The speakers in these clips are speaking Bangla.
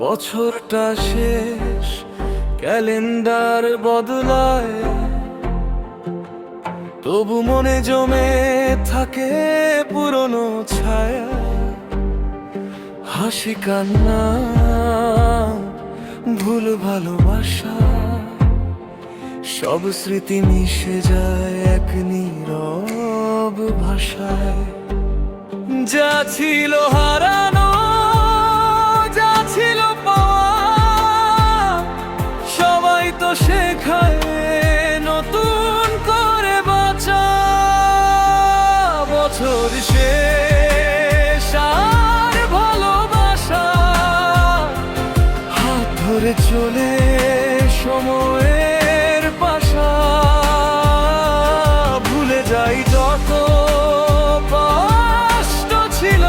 বছরটা শেষ, ক্যালেন্ডার বদলায়। তবু মনে জমে থাকে পুরনো ছায়া। হাসি, কান্না, ভুল, ভালোবাসা, সব স্মৃতি মিশে যায় এক নীরব ভাষায়। যা ছিল হারানো চলে সময়ের পাশা। ভুলে যাই যত কষ্ট ছিল।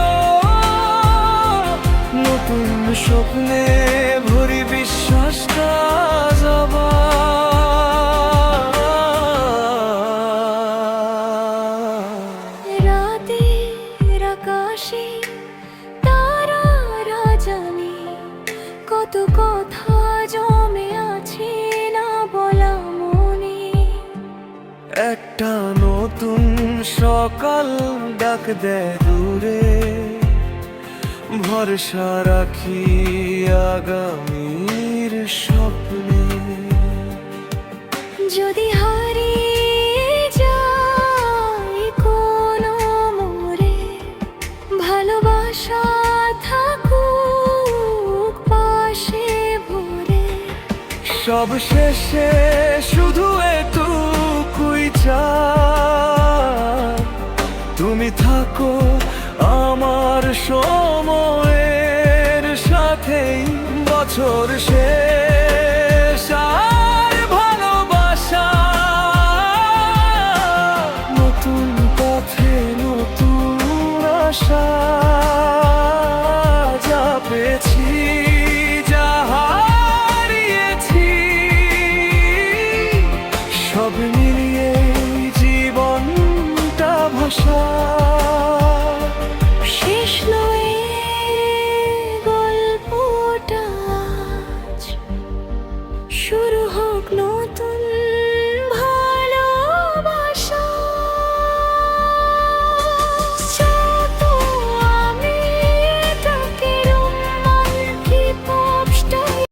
নতুন স্বপ্নে ভরি বিশ্বাসটা যাবা। রাতের আকাশে তারারা জানে কত কথা সকাল ডাক দেয় দূরে ভরসা রাখি আগামীর স্বপ্নে। যদি হারি ভালোবাসা থাকুক পাশে সব শেষে শুধু এটুকুই চা থাকো আমার সময়ের সাথেই বছর শেষ। ভালোবাসা নতুন নতুন আশা পেয়েছি সব মিলিয়ে জীবনটা ভাষা